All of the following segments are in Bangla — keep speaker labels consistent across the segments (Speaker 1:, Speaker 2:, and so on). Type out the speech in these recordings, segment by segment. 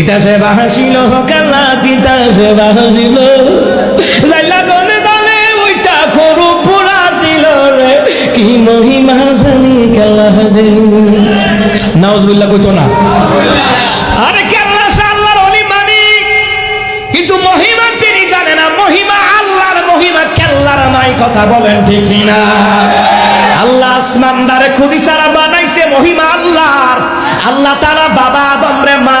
Speaker 1: তিতাসে বাহাসিল কালা তিতাসে বাহাসিল। জাইলা গনে দালে ওইটা খরু পুরা দিল রে, কি মহিমা জানি কালা রে। কইতো না? আরে সে আল্লাহর অলি মালিক, কিন্তু মহিমা তিনি জানে না। মহিমা আল্লাহর, মহিমা কেল্লার নাই, কথা বলেন ঠিক না আল্লাহ আসমানদারে খুবই সারা বানাইছে, মহিমা আল্লাহর। আল্লাহ তারা বাবা আদম রে মা।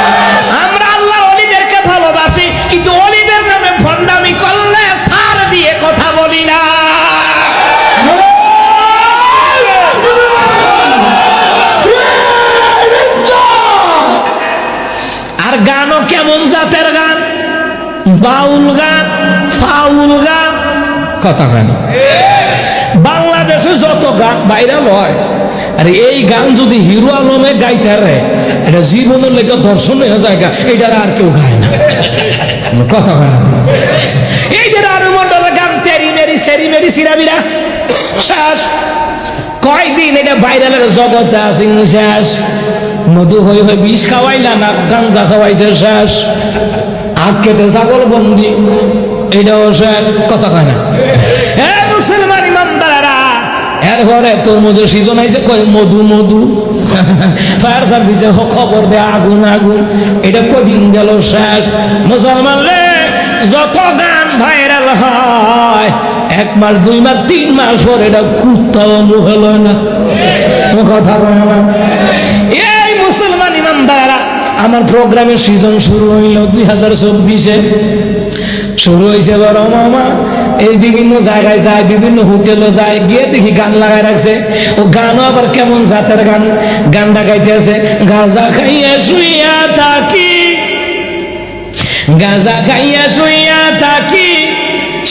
Speaker 1: কেমন জাতের গান? বাউল গান ফাউল গান? কথা গান বাংলাদেশে যত গান ভাইরাল হয় আর এই গান যদি হিরো আলমে গাইতে রে এটা জীবনের লেগে দর্শন হয়ে যায় গা, এটার আর কেউ গায় না। কথা গান এই যে আরও মন্ডলের গান তেরি মেরি সেরি মেরি সিরাবিরা শেষ। কয়দিন এটা ভাইরালের জগতে আছে শেষ। মধু হয়ে হয়ে বিষ খাওয়াইলা না গাঞ্জা খাওয়াইছে শেষ। আখ কেটে ছাগল বন্দি, এটাও শেষ, কথা কয় না। হে মুসলমান ইমানদারেরা, এরপরে তোর মধু সিজন আইছে, কয় মধু মধু। ফায়ার সার্ভিসে খবর দে, আগুন আগুন, এটা কদিন গেল শেষ। মুসলমান রে যত গান ভাইরাল হয়, এক মাস, দুই মাস, তিন মাস পর এটা কুত্তাও মুহেল না। কথা বলে না। ইমানদারা আমার প্রোগ্রামের সিজন শুরু হইল দুই হাজার চব্বিশে। শুরু হয়েছে বড় মামা। এই বিভিন্ন জায়গায় যায়, বিভিন্ন হোটেলে যায়, গিয়ে দেখি গান লাগাই রাখছে। ও গানও আবার কেমন জাতের গান? গানটা গাইতে আছে গাজা খাইয়া শুইয়া থাকি, গাজা খাইয়া শুইয়া থাকি,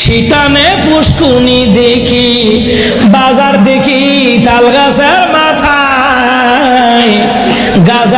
Speaker 1: শীতানে ফুসকুনি দেখি, বাজার দেখি তাল গাছের মাথায়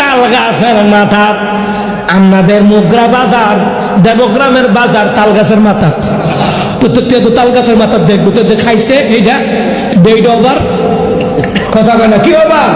Speaker 1: তাল গাছের মাথা আমাদের মুগরা বাজার, দেবগ্রামের বাজার তাল গাছের মাথা প্রত্যেকটা তো তাল গাছের মাথা দেখব তো যে খাইছে, এইটা এইটা আবার কথা কয় না, কি আবার